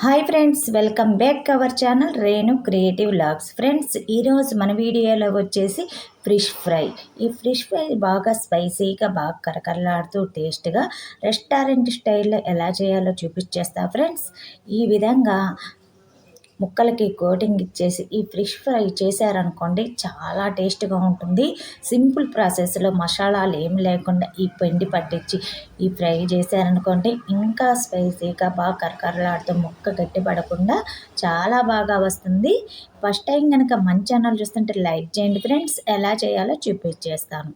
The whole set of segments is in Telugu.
Hi friends welcome back our channel Renu creative logs friends ఈరోజు మన వీడియోలో వచ్చేసి ఫిష్ ఫ్రై ఈ ఫిష్ ఫ్రై బాగా స్పైసీగా బాగా కరకరలాడుతూ టేస్ట్గా రెస్టారెంట్ స్టైల్లో ఎలా చేయాలో చూపించేస్తా ఫ్రెండ్స్ ఈ విధంగా ముక్కలకి కోటింగ్ ఇచ్చేసి ఈ ఫిష్ ఫ్రై చేశారనుకోండి చాలా టేస్ట్గా ఉంటుంది. సింపుల్ ప్రాసెస్లో మసాలాలు ఏం లేకుండా ఈ పిండి పట్టించి ఈ ఫ్రై చేశారనుకోండి ఇంకా స్పైసీగా బాగా కరకరలాడుతూ ముక్క గట్టిపడకుండా చాలా బాగా వస్తుంది. ఫస్ట్ టైం కనుక మంచి ఛానల్ చూస్తుంటే లైక్ చేయండి ఫ్రెండ్స్. ఎలా చేయాలో చూపించేస్తాను.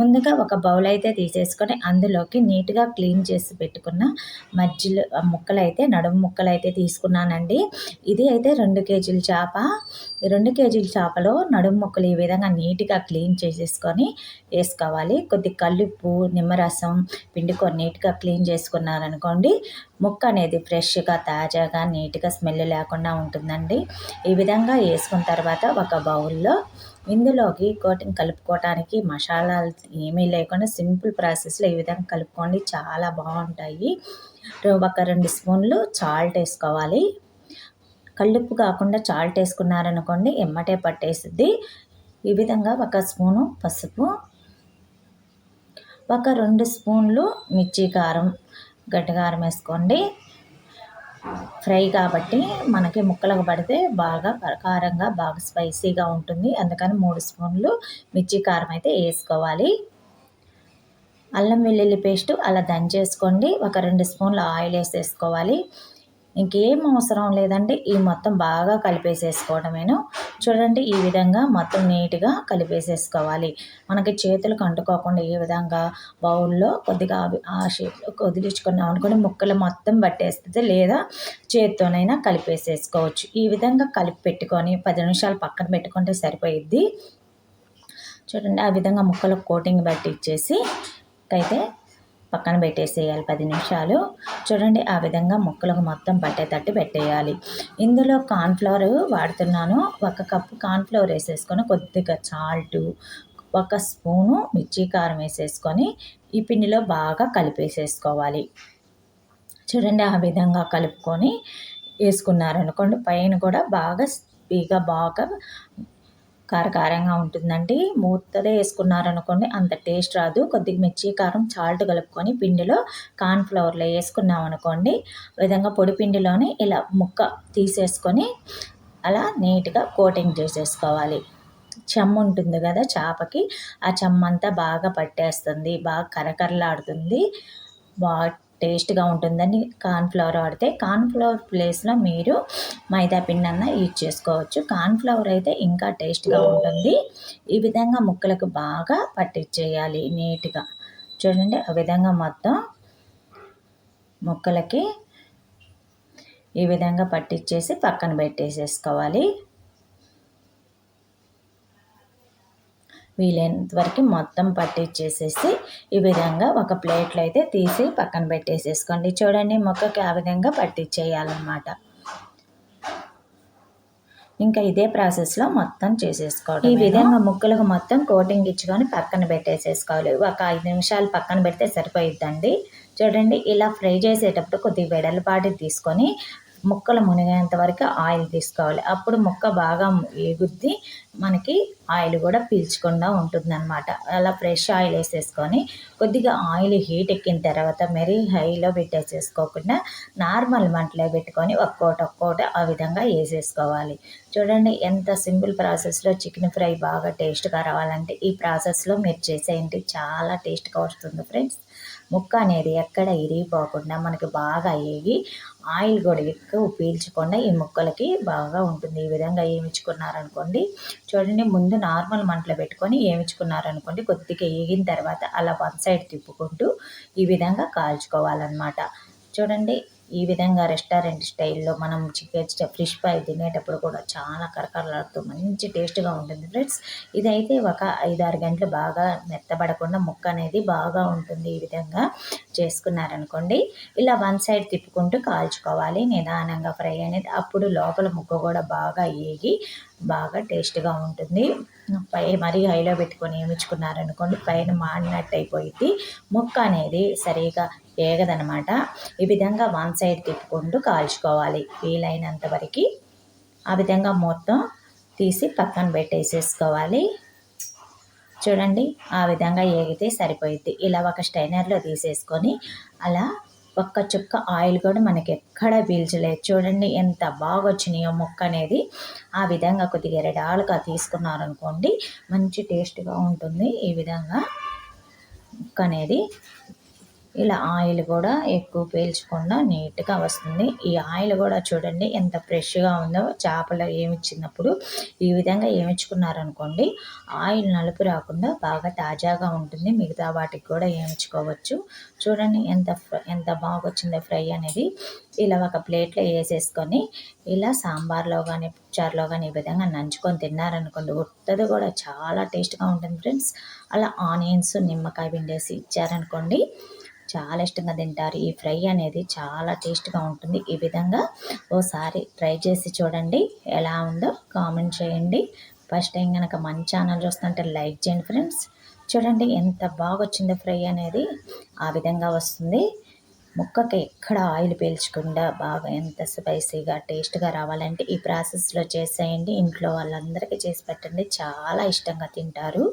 ముందుగా ఒక బౌల్ అయితే తీసేసుకొని అందులోకి నీట్గా క్లీన్ చేసి పెట్టుకున్న మధ్యలో ముక్కలు అయితే నడుము ముక్కలు అయితే తీసుకున్నానండి. ఇది అయితే రెండు కేజీల చేప. రెండు కేజీల చేపలో నడుము ముక్కలు ఈ విధంగా నీట్గా క్లీన్ చేసేసుకొని వేసుకోవాలి. కొద్ది కల్లుప్పు నిమ్మరసం పిండుకొని నీట్గా క్లీన్ చేసుకున్నారనుకోండి ముక్క అనేది ఫ్రెష్గా తాజాగా నీట్గా స్మెల్ లేకుండా ఉంటుందండి. ఈ విధంగా వేసుకున్న తర్వాత ఒక బౌల్లో ఇందులోకి కోటింగ్ కలుపుకోవటానికి మసాలాలు ఏమీ లేకుండా సింపుల్ ప్రాసెస్లో ఈ విధంగా కలుపుకోండి. చాలా బాగుంటాయి. ఒక రెండు స్పూన్లు చాల్ట్ వేసుకోవాలి. కళ్ళుప్పు కాకుండా చాల్ట్ వేసుకున్నారనుకోండి ఎమ్మటే పట్టేస్తుంది ఈ విధంగా ఒక స్పూను పసుపు ఒక రెండు స్పూన్లు మిర్చి కారం గడ్డకారం వేసుకోండి. ఫ్రై కాబట్టి మనకి ముక్కలకు పడితే బాగా కారంగా బాగా స్పైసీగా ఉంటుంది. అందుకని మూడు స్పూన్లు మిర్చి కారం అయితే వేసుకోవాలి. అల్లం వెల్లుల్లి పేస్టు అలా దంచేసుకోండి. ఒక రెండు స్పూన్లు ఆయిల్ వేసేసుకోవాలి. ఇంకేం అవసరం లేదండి. ఈ మొత్తం బాగా కలిపేసేసుకోవడమేను. చూడండి ఈ విధంగా మొత్తం నీట్గా కలిపేసేసుకోవాలి. మనకి చేతులకు అంటుకోకుండా ఈ విధంగా బౌల్లో కొద్దిగా ఆ షేప్లో వదిలించుకున్నాం అనుకుని ముక్కలు మొత్తం పట్టేస్తుంది. లేదా చేతితోనైనా కలిపేసేసుకోవచ్చు. ఈ విధంగా కలిపి పెట్టుకొని పది నిమిషాలు పక్కన పెట్టుకుంటే సరిపోయిద్ది. చూడండి ఆ విధంగా ముక్కలకు కోటింగ్ బట్టి ఇచ్చేసి అయితే పక్కన పెట్టేసేయాలి పది నిమిషాలు. చూడండి ఆ విధంగా ముక్కలకు మొత్తం పట్టేటట్టు పెట్టేయాలి. ఇందులో కార్న్ఫ్లవర్ వాడుతున్నాను. ఒక కప్పు కార్న్ఫ్లవర్ వేసేసుకొని కొద్దిగా సాల్టు ఒక స్పూను మిర్చి కారం వేసేసుకొని ఈ పిండిలో బాగా కలిపేసేసుకోవాలి. చూడండి ఆ విధంగా కలుపుకొని వేసుకున్నారనుకోండి పైన కూడా బాగా స్పీగా బాగా కారకారంగా ఉంటుందండి. మూతదే వేసుకున్నారనుకోండి అంత టేస్ట్ రాదు. కొద్దిగా మిర్చి కారం చాల్ట్ కలుపుకొని పిండిలో కార్న్ఫ్లవర్లో వేసుకున్నాం అనుకోండి విధంగా పొడి పిండిలోనే ఇలా ముక్క తీసేసుకొని అలా నీట్గా కోటింగ్ చేసేసుకోవాలి. చెమ్మ ఉంటుంది కదా చేపకి ఆ చెమ్మంతా బాగా పట్టేస్తుంది బాగా కరకరలాడుతుంది. బాగా టేస్ట్గా ఉంటుందని కార్న్ఫ్లవర్ వాడితే కార్న్ఫ్లవర్ ప్లేస్లో మీరు మైదా పిండి అన్న యూజ్ చేసుకోవచ్చు. కార్న్ఫ్లవర్ అయితే ఇంకా టేస్ట్గా ఉంటుంది. ఈ విధంగా ముక్కలకు బాగా పట్టించేయాలి నీట్గా. చూడండి ఆ విధంగా మొత్తం ముక్కలకి ఈ విధంగా పట్టించేసి పక్కన పెట్టేసేసుకోవాలి. వీలైనంత వరకు మొత్తం పట్టించేసేసి ఈ విధంగా ఒక ప్లేట్లో అయితే తీసి పక్కన పెట్టేసేసుకోండి. చూడండి మొక్కకి ఆ విధంగా పట్టించేయాలన్నమాట ఇంకా ఇదే ప్రాసెస్లో మొత్తం చేసేసుకోవాలి ఈ విధంగా ముక్కలకు మొత్తం కోటింగ్ ఇచ్చుకొని పక్కన పెట్టేసేసుకోవాలి. ఒక ఐదు నిమిషాలు పక్కన పెడితే సరిపోయిద్దండి. చూడండి ఇలా ఫ్రై చేసేటప్పుడు కొద్దిగా వెడలపాటి తీసుకొని ముక్కలు మునిగేంత వరకు ఆయిల్ తీసుకోవాలి. అప్పుడు ముక్క బాగా ఎగుద్ది మనకి ఆయిల్ కూడా పీల్చకుండా ఉంటుందన్నమాట. అలా ఫ్రెష్ ఆయిల్ వేసేసుకొని కొద్దిగా ఆయిల్ హీట్ ఎక్కిన తర్వాత మరీ హైలో పెట్టేసేసుకోకుండా నార్మల్ మంటలో పెట్టుకొని ఒక్కోటి ఒక్కోటి ఆ విధంగా వేసేసుకోవాలి. చూడండి ఎంత సింపుల్ ప్రాసెస్లో చికెన్ ఫ్రై బాగా టేస్ట్గా రావాలంటే ఈ ప్రాసెస్లో మీరు చేసేయండి. చాలా టేస్ట్గా వస్తుంది ఫ్రెండ్స్. ముక్క అనేది ఎక్కడ ఇరిగిపోకుండా మనకి బాగా వేగి ఆయిల్ కూడా ఎక్కువ పీల్చకుండా ఈ ముక్కలకి బాగా ఉంటుంది. ఈ విధంగా ఏమిచ్చుకున్నారనుకోండి చూడండి ముందు నార్మల్ మంటలో పెట్టుకొని ఏమిచ్చుకున్నారనుకోండి కొద్దిగా ఏగిన తర్వాత అలా వన్ సైడ్ తిప్పుకుంటూ ఈ విధంగా కాల్చుకోవాలన్నమాట. చూడండి ఈ విధంగా రెస్టారెంట్ స్టైల్లో మనం చికెన్ ఫిష్ ఫ్రై తినేటప్పుడు కూడా చాలా కరకరలాడుతూ మంచి టేస్ట్గా ఉంటుంది ఫ్రెండ్స్. ఇదైతే ఒక ఐదారు గంటలు బాగా మెత్తబడకుండా ముక్క అనేది బాగా ఉంటుంది ఈ విధంగా చేసుకున్నారనుకోండి. ఇలా వన్ సైడ్ తిప్పుకుంటూ కాల్చుకోవాలి. నిదానంగా ఫ్రై అనేది అప్పుడు లోపల ముక్క కూడా బాగా ఏగి బాగా టేస్ట్గా ఉంటుంది. పై మరీ హైలో పెట్టుకొని ఏమిచ్చుకున్నారనుకోండి పైన మాడినట్టు అయిపోయింది ముక్క అనేది సరిగా వేగదనమాట. ఈ విధంగా వన్ సైడ్ తిప్పుకుంటూ కాల్చుకోవాలి. వీలైనంత వరకు ఆ విధంగా మొత్తం తీసి పక్కన పెట్టేసేసుకోవాలి. చూడండి ఆ విధంగా ఏగితే సరిపోయిద్ది. ఇలా ఒక స్టైనర్లో తీసేసుకొని అలా ఒక్క చుక్క ఆయిల్ కూడా మనకి ఎక్కడ పీల్చలేదు. చూడండి ఎంత బాగా వచ్చినాయో ముక్క అనేది. ఆ విధంగా కొద్దిగా ఎరడాలుగా తీసుకున్నారనుకోండి మంచి టేస్ట్గా ఉంటుంది ఈ విధంగా ముక్క అనేది. ఇలా ఆయిల్ కూడా ఎక్కువ పీల్చకుండా నీట్గా వస్తుంది. ఈ ఆయిల్ కూడా చూడండి ఎంత ఫ్రెష్గా ఉందో చేపలు ఏమిచ్చినప్పుడు ఈ విధంగా ఏమిచ్చుకున్నారనుకోండి ఆయిల్ నలుపు రాకుండా బాగా తాజాగా ఉంటుంది. మిగతా వాటికి కూడా ఏమిచ్చుకోవచ్చు చూడండి ఎంత ఎంత బాగా వచ్చిందో ఫ్రై అనేది. ఇలా ఒక ప్లేట్లో వేసేసుకొని ఇలా సాంబార్లో కానీ పుచ్చారులో కానీ ఈ విధంగా నంచుకొని తిన్నారనుకోండి ఉత్తది కూడా చాలా టేస్ట్గా ఉంటుంది ఫ్రెండ్స్. అలా ఆనియన్స్ నిమ్మకాయ పిండేసి ఇచ్చారనుకోండి చాలా ఇష్టంగా తింటారు. ఈ ఫ్రై అనేది చాలా టేస్ట్గా ఉంటుంది. ఈ విధంగా ఓసారి ట్రై చేసి చూడండి. ఎలా ఉందో కామెంట్ చేయండి. ఫస్ట్ టైం కనుక మన ఛానల్ చూస్తుంటే లైక్ చేయండి ఫ్రెండ్స్. చూడండి ఎంత బాగా వచ్చిందో ఫ్రై అనేది. ఆ విధంగా వస్తుంది. ముక్కకి ఎక్కడ ఆయిల్ పీల్చకుండా బాగా ఎంత స్పైసీగా టేస్ట్గా రావాలంటే ఈ ప్రాసెస్లో చేసేయండి. ఇంట్లో వాళ్ళందరికీ చేసి పెట్టండి. చాలా ఇష్టంగా తింటారు.